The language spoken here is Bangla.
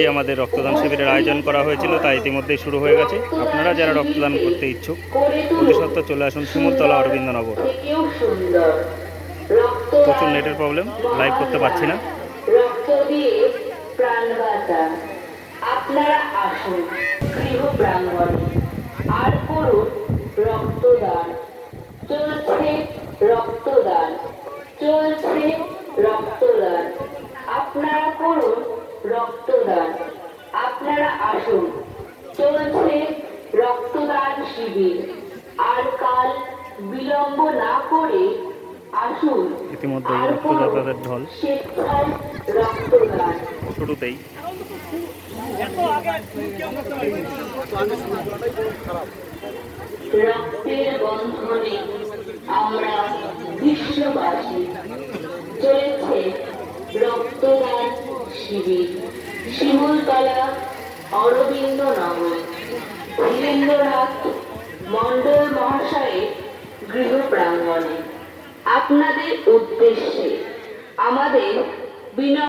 আজকে আমাদের রক্তদান শিবিরের আয়োজন করা হয়েছিল তা ইতিমধ্যেই শুরু হয়ে গেছে। আপনারা যারা রক্তদান করতে ইচ্ছুক অতি সত্ত্বর চলে আসুন শিমুলতলা অরবিন্দনগর। প্রচুর নেটের প্রবলেম, লাইভ করতে পারছি না। রক্তদান। চলছে রক্তদান চলছে রক্তদান। রক্তদান। আপনারা আসুন। চলছে রক্তদান শিবির। আর কাল বিলম্ব না করে আসুন। করুন রক্তদাতাদের ঢল। রক্তদান। শুরুতেই রক্তের বন্ধনে আমরা বিশ্ববাসী। চলেছে রক্তদান শিবির। শিমুলতলা অরবিন্দ নগর ধীরেন্দ্রনাথ মণ্ডল মহাশয়ের গৃহ প্রাঙ্গণে। আপনাদের উদ্দেশ্যে আমাদের বিনয়